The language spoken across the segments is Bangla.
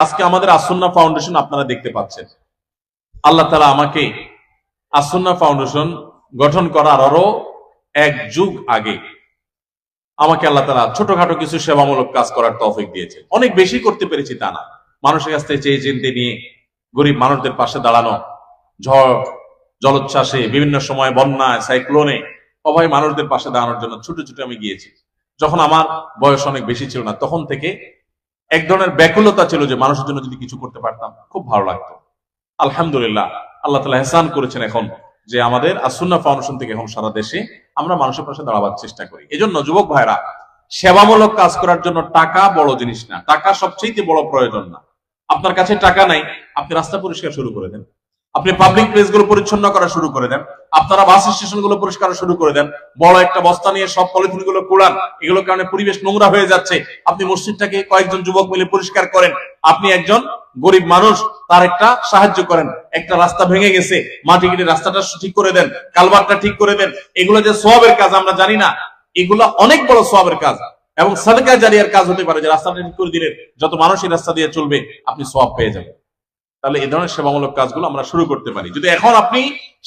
আজকে আমাদের আসন্না ফাউন্ডেশন আপনারা দেখতে পাচ্ছেন। আল্লাহ তালা আমাকে আসন্না ফাউন্ডেশন গঠন করার আরও এক যুগ আগে আমাকে আল্লাহ তালা ছোটখাটো কিছু সেবামূলক কাজ করার তৌফিক দিয়েছে অনেক বেশি করতে পেরেছি তা না। মানুষের কাছ থেকে চেয়ে চিনতে নিয়ে গরিব মানুষদের পাশে দাঁড়ানো, ঝড়, জলোচ্ছ্বাসে, বিভিন্ন সময় বন্যায় সাইক্লোনে, অভয় মানুষদের পাশে দাঁড়ানোর জন্য ছুটে ছুটে আমি গিয়েছি। যখন আমার বয়স অনেক বেশি ছিল না, তখন থেকে এক ধরনের ব্যাকুলতা ছিল যে মানুষের জন্য যদি কিছু করতে পারতাম, খুব ভালো লাগতো। আলহামদুলিল্লাহ, আল্লাহ তালা হেসান করেছেন এখন যে আমাদের আসুন্না ফাউন্ডেশন থেকে এখন সারা দেশে আমরা মানুষের পাশে দাঁড়াবার চেষ্টা করি। এজন্য যুবক ভাইরা, সেবামূলক কাজ করার জন্য টাকা বড় জিনিস না। টাকা সবচেয়ে বড় প্রয়োজন না। আপনার কাছে টাকা নাই, আপনি রাস্তা পরিষ্কার শুরু করে দেন। আপনি পাবলিক প্লেসগুলো পরিচ্ছন্ন করা শুরু করে দেন। আপনারা বাস স্টেশনগুলো পরিষ্কার শুরু করে দেন। বড় একটা বস্তা নিয়ে সব পলিথিনগুলো কুড়ান। এগুলোর কারণে পরিবেশ নোংরা হয়ে যাচ্ছে। আপনি মসজিদটাকে কয়েকজন যুবক মিলে পরিষ্কার করেন। আপনি একজন গরিব মানুষ, তার একটা সাহায্য করেন। একটা রাস্তা ভেঙে গেছে। মাটি কেটে রাস্তাটা ঠিক করে দেন। কালবারটা ঠিক করে দেন। এগুলো যে সবের কাজ, আমরা জানি না। এগুলো অনেক বড় সবের কাজ। এবং সাদকা জারিয়ার কাজ হতে পারে যে রাস্তাটা ঠিক করে দিলেন যত মানুষ এই রাস্তা দিয়ে চলবে, আপনি সব পেয়ে যাবেন। তাহলে এই ধরনের সেবামূলক কাজগুলো আমরা শুরু করতে পারি। যদি এখন আপনি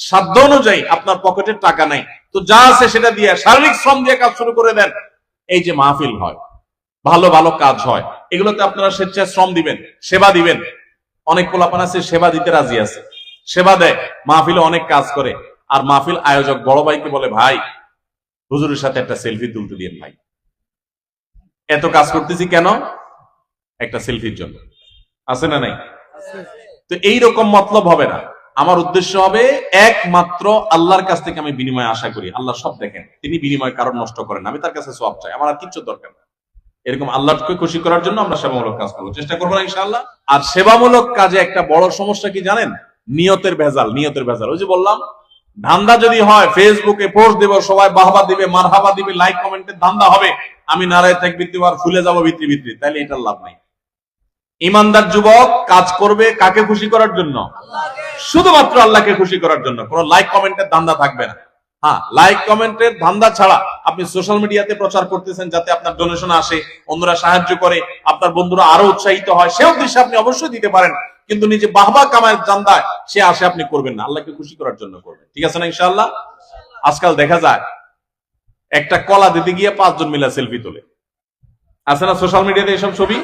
সাধ্য অনুযায়ী আপনার পকেটে টাকা নাই, তো যা আছে সেটা দিয়ে শারীরিক শ্রম দিয়ে কাজ শুরু করে দেন। এই যে মাহফিল হয়, ভালো ভালো কাজ হয়, এগুলোতে আপনারা স্বেচ্ছায় শ্রম দিবেন, সেবা দিবেন। অনেক পোলাপান আছে, সেবা দিতে রাজি আছে। সেবা দেয়, মাহফিলে অনেক কাজ করে। আর মাহফিল আয়োজক বড় ভাইকে বলে, ভাই, হুজুরের সাথে একটা সেলফি তুলতে দিন ভাই। এত কাজ করতেছি কেন? একটা সেলফির জন্য। আছে না নাই? তো এইরকম মতলব হবে না। আমার উদ্দেশ্য হবে একমাত্র আল্লাহর কাছ থেকে আমি বিনিময় আশা করি। আল্লাহ সব দেখেন। তিনি বিনিময় কারণ নষ্ট করেন আমি তার কাছে সব চাই। আমার আর কিচ্ছু দরকার না এরকম আল্লাহকে খুশি করার জন্য আমরা সেবামূলক কাজ করব। চেষ্টা করব না ইনশাআল্লাহ। আর সেবামূলক কাজে একটা বড় সমস্যা কি জানেন? নিয়তের ভেজাল নিয়তের ভেজাল। ওই যে বললাম, ধান্দা যদি হয়, ফেসবুকে পোস্ট দেব, সবাই বাহবা দিবে, মারহাবা দিবে, লাইক কমেন্টের ধান্দা হবে। আমি নারায় থাক আর ফুলে যাব ভিত্রি ভিত্রি তাইলে এটার লাভ নাই। ইমানদার যুবক কাজ করবে কাকে খুশি করার জন্য? শুধুমাত্র আল্লাহকে খুশি করার জন্য। কোনো লাইক কমেন্টের ধান্দা থাকবে না। হ্যাঁ লাইক কমেন্টের ধান্দা ছাড়া আপনি সোশ্যাল মিডিয়াতে প্রচার করতেছেন যাতে আপনার ডোনেশন আসে, অন্যরা সাহায্য করে, আপনার বন্ধুরা আরও উৎসাহিত হয়, সে উদ্দেশ্যে আপনি অবশ্যই দিতে পারেন। কিন্তু নিজে বাহবা কামায় জান্দায় সে আসে আপনি করবেন না। আল্লাহকে খুশি করার জন্য করবেন। ঠিক আছে না ইনশাআল্লাহ? আজকাল দেখা যায়, একটা কলা দিতে গিয়ে পাঁচজন মিলা সেলফি তোলে। আছে না সোশ্যাল মিডিয়াতে এসব ছবি?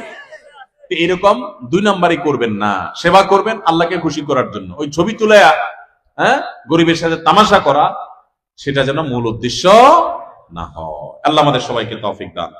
এরকম দুই নাম্বারই করবেন না। সেবা করবেন আল্লাহকে খুশি করার জন্য। ওই ছবি তুলে হ্যাঁ গরিবের সাথে তামাশা করা, সেটা যেন মূল উদ্দেশ্য না হয়। আল্লাহ আমাদের সবাইকে তৌফিক দান।